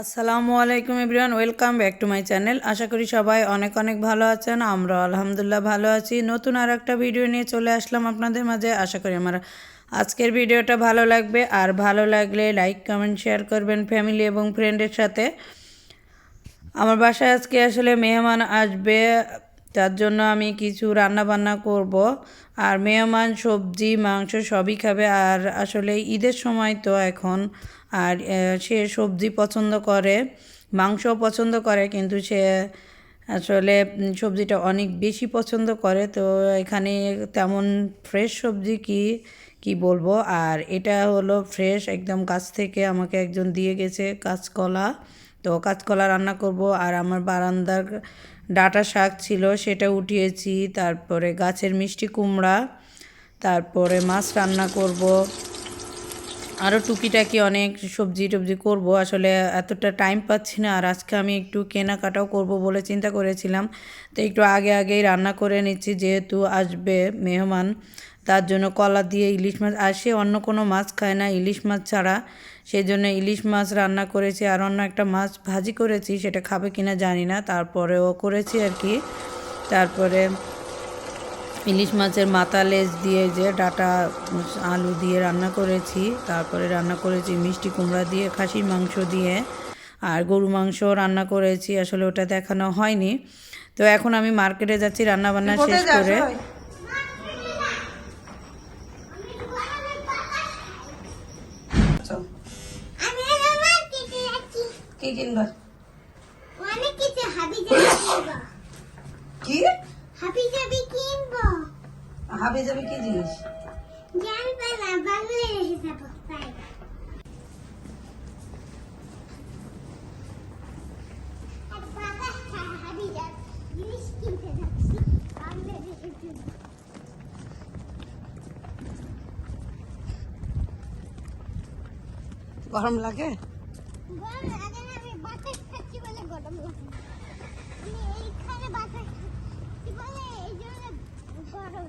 আসসালামু আলাইকুম everyone, welcome back to my channel. আশা করি সবাই অনেক অনেক ভালো আছেন আমরা আলহামদুলিল্লাহ ভালো আছি। নতুন আর একটা ভিডিও নিয়ে চলে আসলাম আপনাদের মাঝে। আশা করি আমার আজকের ভিডিওটা ভালো লাগবে। আর ভালো লাগলে লাইক, কমেন্ট, শেয়ার করবেন ফ্যামিলি এবং ফ্রেন্ডের সাথে। আমার বাসায় আজকে আসলে মেহমান আসবে, তার জন্য আমি কিছু রান্না বান্না করব। আর মেহমান সবজি, মাংস সবই খাবে। আর আসলে ঈদের সময় তো এখন আর সে সবজি পছন্দ করে মাংস পছন্দ করে, কিন্তু সে আসলে সবজিটা অনেক বেশি পছন্দ করে। তো এখানে তেমন ফ্রেশ সবজি কি কি বলব? আর এটা হলো ফ্রেশ একদম গাছ থেকে আমাকে একজন দিয়ে গেছে কাঁচকলা। তো কাঁচকলা রান্না করব আর আমার বারান্দার ডাটা শাক ছিল, সেটা উঠিয়েছি। তারপরে গাছের মিষ্টি কুমড়া, তারপরে মাছ রান্না করব। আরও টুকিটাকি অনেক সবজি টবজি করব। আসলে এতটা টাইম পাচ্ছি না আর আজকে আমি একটু কেনাকাটাও করব বলে চিন্তা করেছিলাম। তো একটু আগে আগেই রান্না করে নিচ্ছি, যেহেতু আসবে মেহমান, তার জন্য কলা দিয়ে ইলিশ মাছ, আর সে অন্য কোনো মাছ খায় না ইলিশ মাছ ছাড়া। সেই জন্য ইলিশ মাছ রান্না করেছি আর অন্য একটা মাছ ভাজি করেছি, সেটা খাবে কিনা জানি না, তারপরেও করেছি আর কি। তারপরে ইলিশ মাছের মাথা লেজ দিয়ে যে ডাটা আলু দিয়ে রান্না করেছি তারপরে রান্না করেছি মিষ্টি কুমড়া দিয়ে খাসির মাংস দিয়ে আর গরু মাংস রান্না করেছি আসলে ওটা দেখানো হয়নি। তো এখন আমি মার্কেটে যাচ্ছি রান্না বান্না শেষ করে। আমি আমার মার্কেটে যাচ্ছি কি কিনবা? অনেক কিছু হাবি যাবি কি? হাবি হাবি যাবে কি জিনিস গরম লাগে গরম লাগে না আমি বাতাস খাচ্ছি বলে গরম লাগে। আমি এইখানে বাতাস খাচ্ছি বলে এই জন্য গরম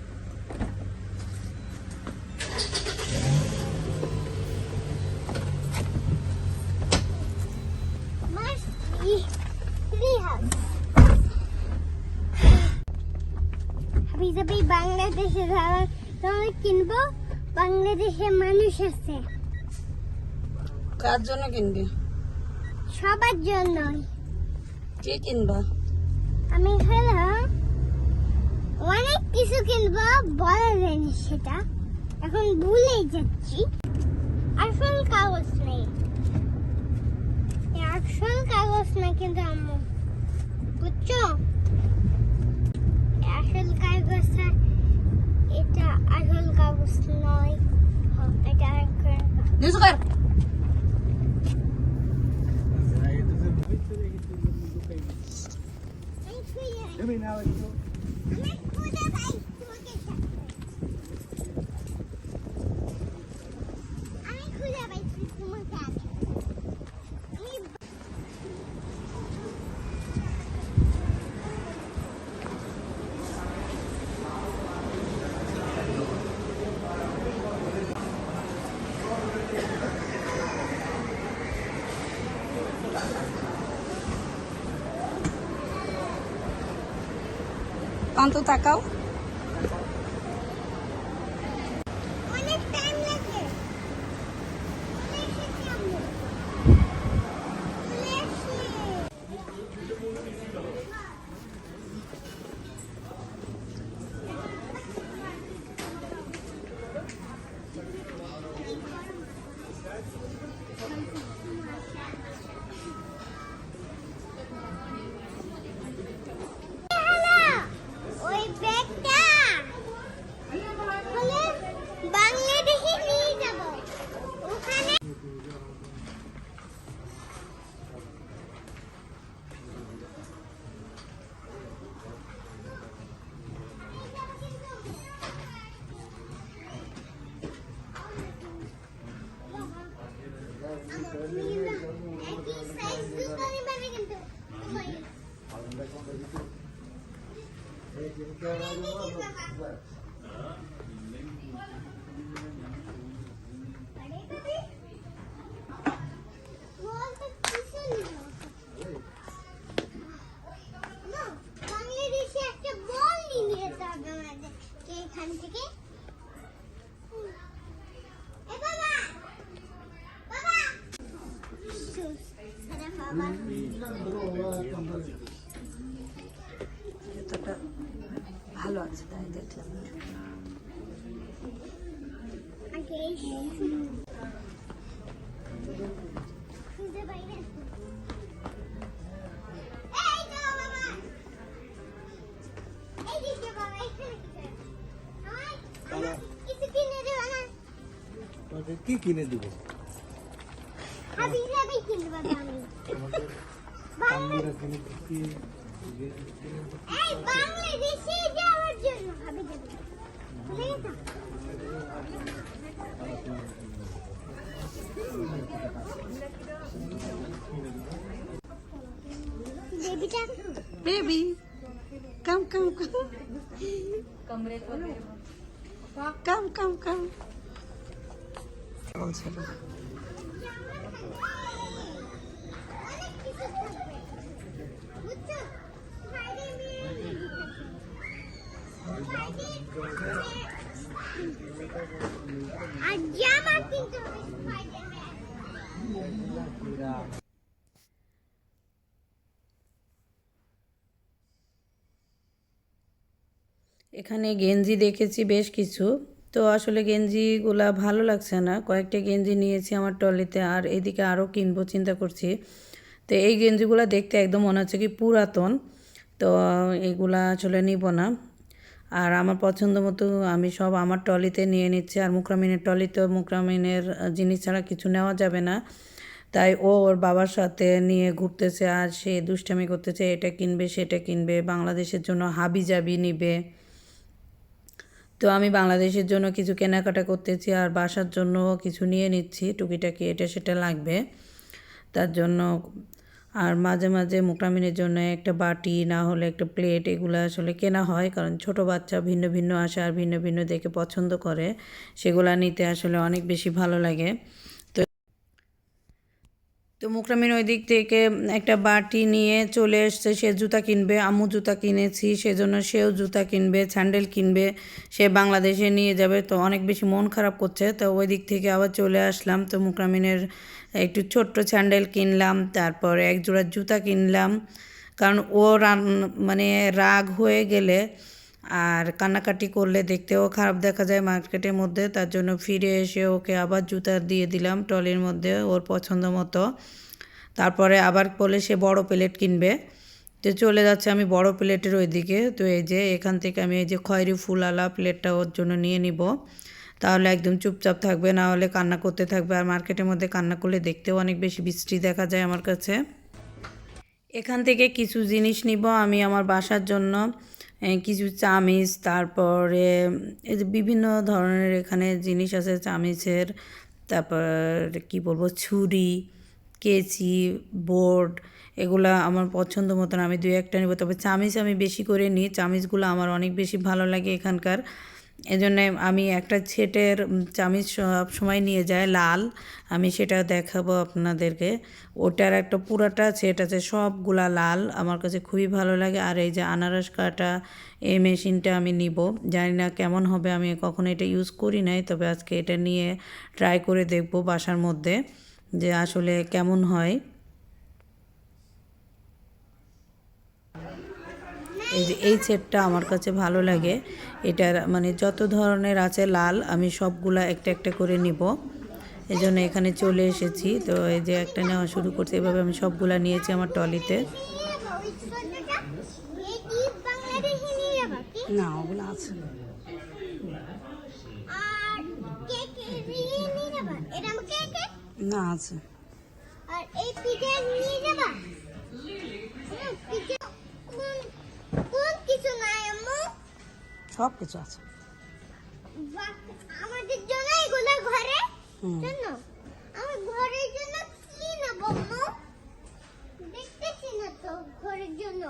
বাংলাদেশে যাওয়ার তোমার কিনবো? বাংলাদেশে মানুষ আছে। কার জন্য কিনবি? সবার জন্যই কি কিনবা? আমি হলো অনেক কিছু কিনবো বলা যায়নি সেটা। এখন ভুলে যাচ্ছি। আসল কাগজ নেই। আসল কাগজ না কিন্তু আম্মু বুঝছ? আসল কাগজটা এটা আসল কাগজ নয় হ্যাঁ, এটা আরেকটা- নিউজ কর। আমি খুঁজে আমি খুঁজে পাই তোমাকে ডাকতে। আমি খুঁজে পাইছি তোমাকে আগে আমি কান্ত তাকাও। তোমাকে কি কিনে দিব হাবি যাবে কিনবে বাবা আমি তানভীরা কিনে কি এই বাংলাদেশে যাওয়ার জন্য হাবি যাবে বুঝে গেছো বেবিটা বেবি কাম কাম কাম কাম কাম কাম বলছিল অনেক কিছু থাকবে বুঝছ ফ্রাইডে আর জামা কিনতে হবে স্পাইডারম্যান এখানে গেঞ্জি দেখেছি বেশ কিছু। তো আসলে গেঞ্জিগুলা ভালো লাগছে না। কয়েকটা গেঞ্জি নিয়েছি আমার ট্রলিতে আর এদিকে আরও কিনবো, চিন্তা করছি। তো এই গেঞ্জিগুলো দেখতে একদম মনে হচ্ছে কি পুরাতন। তো এগুলা আসলে নিব না। আর আমার পছন্দ মতো আমি সব আমার ট্রলিতে নিয়ে নিচ্ছি। আর মুকরামিনের ট্রলিতেও মুকরামিনের জিনিস ছাড়া কিছু নেওয়া যাবে না। তাই ও ওর বাবার সাথে নিয়ে ঘুরতেছে আর সে দুষ্টামি করতেছে, এটা কিনবে, সেটা কিনবে, বাংলাদেশের জন্য হাবি জাবি নিবে। তো আমি বাংলাদেশের জন্য কিছু কেনাকাটা করতেছি আর বাসার জন্য কিছু নিয়ে নিচ্ছি, টুকিটাকি এটা সেটা লাগবে। তার জন্য আর মাঝে মাঝে মোকরামিনের জন্য একটা বাটি, না হলে একটা প্লেট এগুলো আসলে কেনা হয়। কারণ ছোট বাচ্চা ভিন্ন ভিন্ন আসে আর ভিন্ন ভিন্ন দেখে পছন্দ করে। সেগুলো নিতে আসলে অনেক বেশি ভালো লাগে। তো মুকরামিন ওই দিক থেকে একটা বাটি নিয়ে চলে এসছে, সে জুতা কিনবে, আম্মু জুতা কিনেছি, সেজন্য সেও জুতা কিনবে, স্যান্ডেল কিনবে, সে বাংলাদেশে নিয়ে যাবে, তো অনেক বেশি মন খারাপ করছে। তো ওই দিক থেকে আবার চলে আসলাম, তো মুকরামিনের একটু ছোট্ট স্যান্ডেল কিনলাম, তারপরে এক জোড়া জুতা কিনলাম, কারণ ও রান মানে রাগ হয়ে গেলে আর কান্নাকাটি করলে দেখতেও খারাপ দেখা যায় মার্কেটের মধ্যে, তার জন্য ফিরে এসে ওকে আবার জুতা দিয়ে দিলাম ট্রলির মধ্যে ওর পছন্দ মতো। তারপরে আবার বলে সে বড় প্লেট কিনবে। তো চলে যাচ্ছে আমি বড় প্লেটের ওইদিকে। তো এই যে এখান থেকে আমি এই যে খয়েরি ফুলালা প্লেটটা ওর জন্য নিয়ে নিব। তাহলে একদম চুপচাপ থাকবে, না হলে কান্না করতে থাকবে। আর মার্কেটের মধ্যে কান্না করলে দেখতেও অনেক বেশি বৃষ্টি দেখা যায় আমার কাছে। এখান থেকে কিছু জিনিস নিব আমি আমার বাসার জন্য। কিছু চামিচ, তারপরে এই যে বিভিন্ন ধরনের এখানে জিনিস আছে, চামিচের, তারপর কি বলব, ছুরি, কেচি, বোর্ড, এগুলা আমার পছন্দ মতন আমি দু একটা নেব। তবে চামিচ আমি বেশি করে নিই, চামিচগুলো আমার অনেক বেশি ভালো লাগে এখানকার। এজন্য আমি একটা ছেটের চামিচ সব সময় নিয়ে যায়, লাল। আমি সেটা দেখাবো আপনাদেরকে। ওটার একটা পুরাটা ছেট আছে, সবগুলা লাল। আমার কাছে খুবই ভালো লাগে। আর এই যে আনারস কাটা এই মেশিনটা আমি নিব। জানি না কেমন হবে, আমি কখনো এটা ইউজ করি নাই। তবে আজকে এটা নিয়ে ট্রাই করে দেখব বাসার মধ্যে যে আসলে কেমন হয়। এই যে এই সেটটা আমার কাছে ভালো লাগে। এটার মানে যত ধরনের আছে লাল আমি সবগুলা একটা একটা করে নিব। এই জন্য এখানে চলে এসেছি। তো এই যে একটা নেওয়া শুরু করছি। এভাবে আমি সবগুলা নিয়েছি আমার টলিতে না ওগুলো আছে আর কেক নিয়ে নিয়ে যাব এটা আমার কেক না আছে। আর এই পিঠে নিয়ে যাবা? কোন কিছু নাই আম্মু। সব কিছু আছে। আমাদের জন্য এগুলো ঘরে জানো? আমার ঘরের জন্য কি নেব আম্মু দেখতেছি না তো ঘরের জন্য।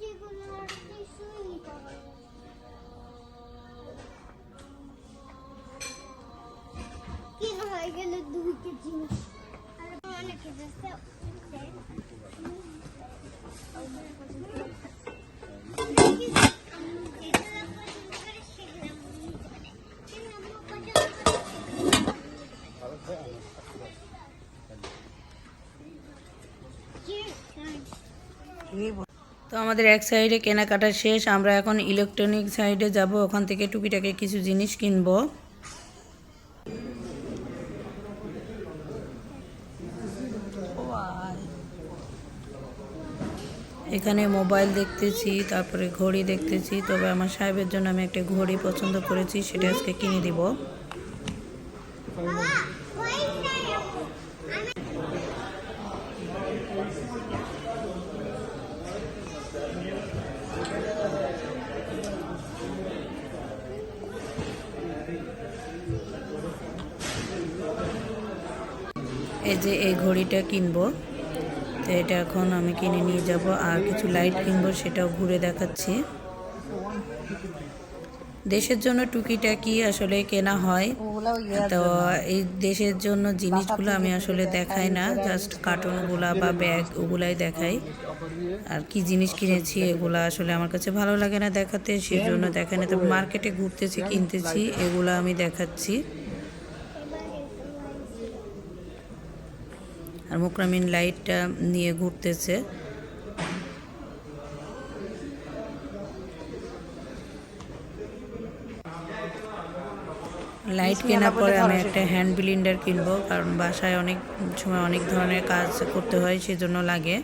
যেগুলো আর কিছুই নিতে পারব কিনা হয়ে গেল দুইটা জিনিস? আর অনেক তো আমাদের এক সাইডে কেনাকাটা শেষ, আমরা এখন ইলেকট্রনিক সাইডে যাব, ওখান থেকে টুকিটাকে কিছু জিনিস কিনবো। এখানে মোবাইল দেখতেছি, তারপরে ঘড়ি দেখতেছি। তবে আমার সাহেবের জন্য আমি একটা ঘড়ি পছন্দ করেছি, সেটা আজকে কিনে দিব। এই যে এই ঘড়িটা কিনবো। তো এটা এখন আমি কিনে নিয়ে যাব আর কিছু লাইট কিনবো সেটাও ঘুরে দেখাচ্ছি। দেশের জন্য টুকিটাকি আসলে কেনা হয়? তো এই দেশের জন্য জিনিসগুলো আমি আসলে দেখাই না জাস্ট কার্টুনগুলা বা ব্যাগ ওগুলাই দেখাই। আর কি জিনিস কিনেছি এগুলা আসলে আমার কাছে ভালো লাগে না দেখাতে সেই জন্য দেখাই না। তবে মার্কেটে ঘুরতেছি, কিনতেছি, এগুলো আমি দেখাচ্ছি। আর মুকরামিন লাইটটা নিয়ে ঘুরতেছে। লাইট কেনার পরে আমি একটা হ্যান্ড ব্লিন্ডার কিনবো কারণ বাসায় অনেক সময় অনেক ধরনের কাজ করতে হয় সেজন্য লাগে।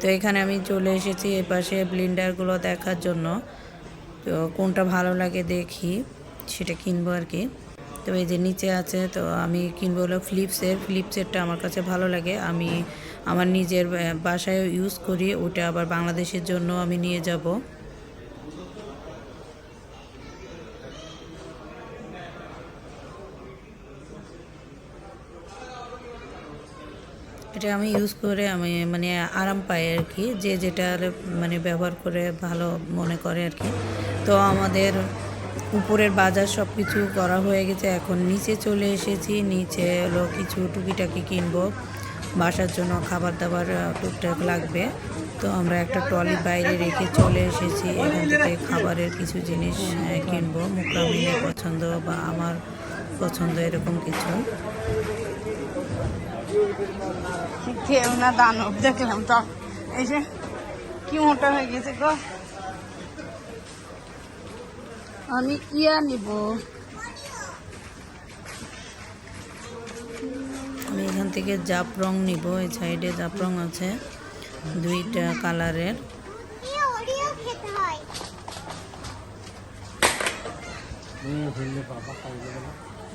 তো এখানে আমি চলে এসেছি এ পাশে ব্লিন্ডারগুলো দেখার জন্য। তো কোনটা ভালো লাগে দেখি সেটা কিনবো আর কি। তো এই যে নিচে আছে, তো আমি কিনবো হলো ফ্লিপসের ফিলিপসেরটা আমার কাছে ভালো লাগে। আমি আমার নিজের বাসায় ইউজ করি। ওটা আবার বাংলাদেশের জন্য আমি নিয়ে যাব। এটা আমি ইউজ করে আমি মানে আরাম পাই আর কি। যে যেটা মানে ব্যবহার করে ভালো মনে করে আর কি। তো আমাদের উপরের বাজার সব কিছু করা হয়ে গেছে। এখন নিচে চলে এসেছি। নিচে হলো কিছু টুকিটাকি কিনবো। বাসার জন্য খাবার দাবার টুকটাক লাগবে। তো আমরা একটা ট্রলি বাইরে রেখে চলে এসেছি। এখান থেকে খাবারের কিছু জিনিস কিনবো। মুকরামিনের পছন্দ বা আমার পছন্দ এরকম কিছু। দানব, দেখলাম তো। এই যে কি মোটা হয়ে গেছে গো। আমি ইয়া নিব আমি এখান থেকে জাপ রং নিব এই সাইডে জাপ রং আছে দুইটা কালারের।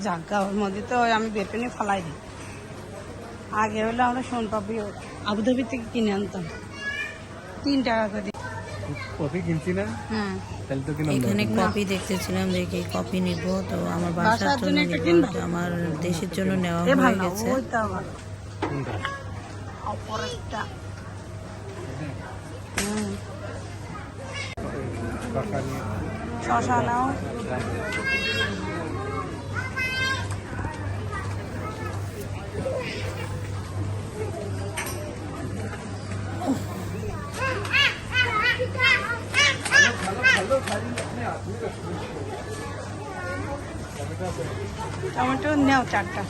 জাগা ওর মধ্যে তো আমি বেপেনে ফালাই দিই। আগে হলে আমরা সোন পাপড়ি আবুধাবি থেকে কিনে আনতাম। তিন টাকা করে। কফি কিনছি না হ্যাঁ। তাহলে তো কিনা এখানে কপি দেখতেছিলাম দেখি কপি নিব। তো আমার বাসার জন্য নিব আমার দেশের জন্য নেওয়া হয়ে গেছে। শশা নাও। টমেটো নেও চারটা।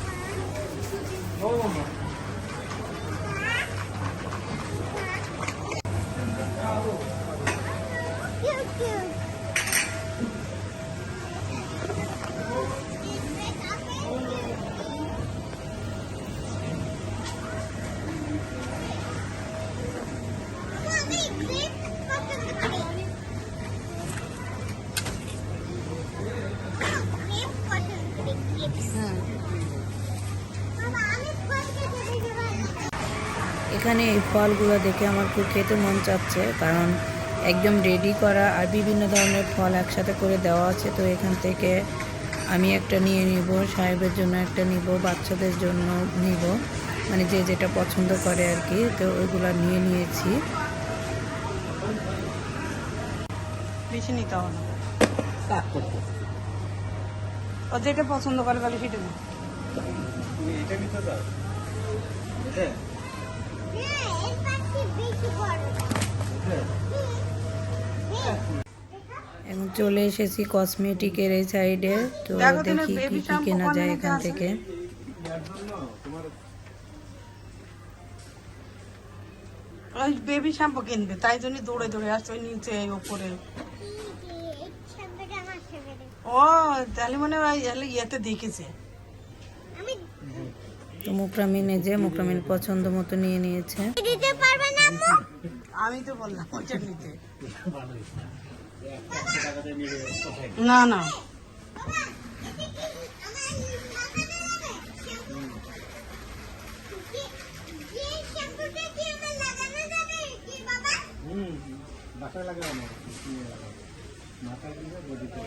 এখানে এই ফলগুলো দেখে আমার খুব খেতে মন চাচ্ছে কারণ একদম রেডি করা আর বিভিন্ন ধরনের ফল একসাথে করে দেওয়া আছে। তো এখান থেকে আমি একটা নিয়ে নিব সাহেবের জন্য একটা নিব বাচ্চাদের জন্য নিব মানে যে যেটা পছন্দ করে আর কি। তো ওইগুলো নিয়ে নিয়েছি। বেশি নিতে হবে না। ও যেটা পছন্দ করে তাহলে সেটা। এটা নিতে চাও হ্যাঁ। চলে এসেছি কসমেটিকের এই সাইডে তো দেখো কি কি কেনা যায় এখান থেকে। ওই বেবি শ্যাম্পু কিনবে তাই জন্য দৌড়ে দৌড়ে আসছে ওই নিচে এই ওপরে। ও তাহলে মনে হয় ইয়েতে দেখেছে। তো মুকরামিন এই যে মুকরামিন পছন্দ মতো নিয়ে নিয়েছে। দিতে পারবে না আম্মু? আমি তো বললাম ওইটা নিতে। না না। হুম বাসায় না মাথায় দিবে বডিতে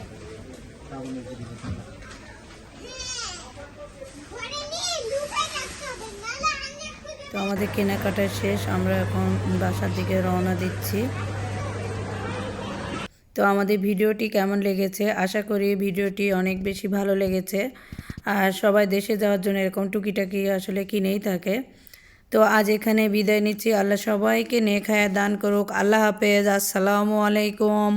বডিতে তো আমাদের কেনাকাটা শেষ, আমরা এখন বাসার দিকে রওনা দিচ্ছি। তো আমাদের ভিডিওটি কেমন লেগেছে? আশা করি ভিডিওটি অনেক বেশি ভালো লেগেছে। আর সবাই দেশে যাওয়ার জন্য এরকম টুকিটাকি আসলে কিনেই থাকে। তো আজ এখানে বিদায় নিচ্ছি। আল্লাহ সবাইকে নেখায়া দান করুক। আল্লাহ হাফেজ। আসসালামু আলাইকুম।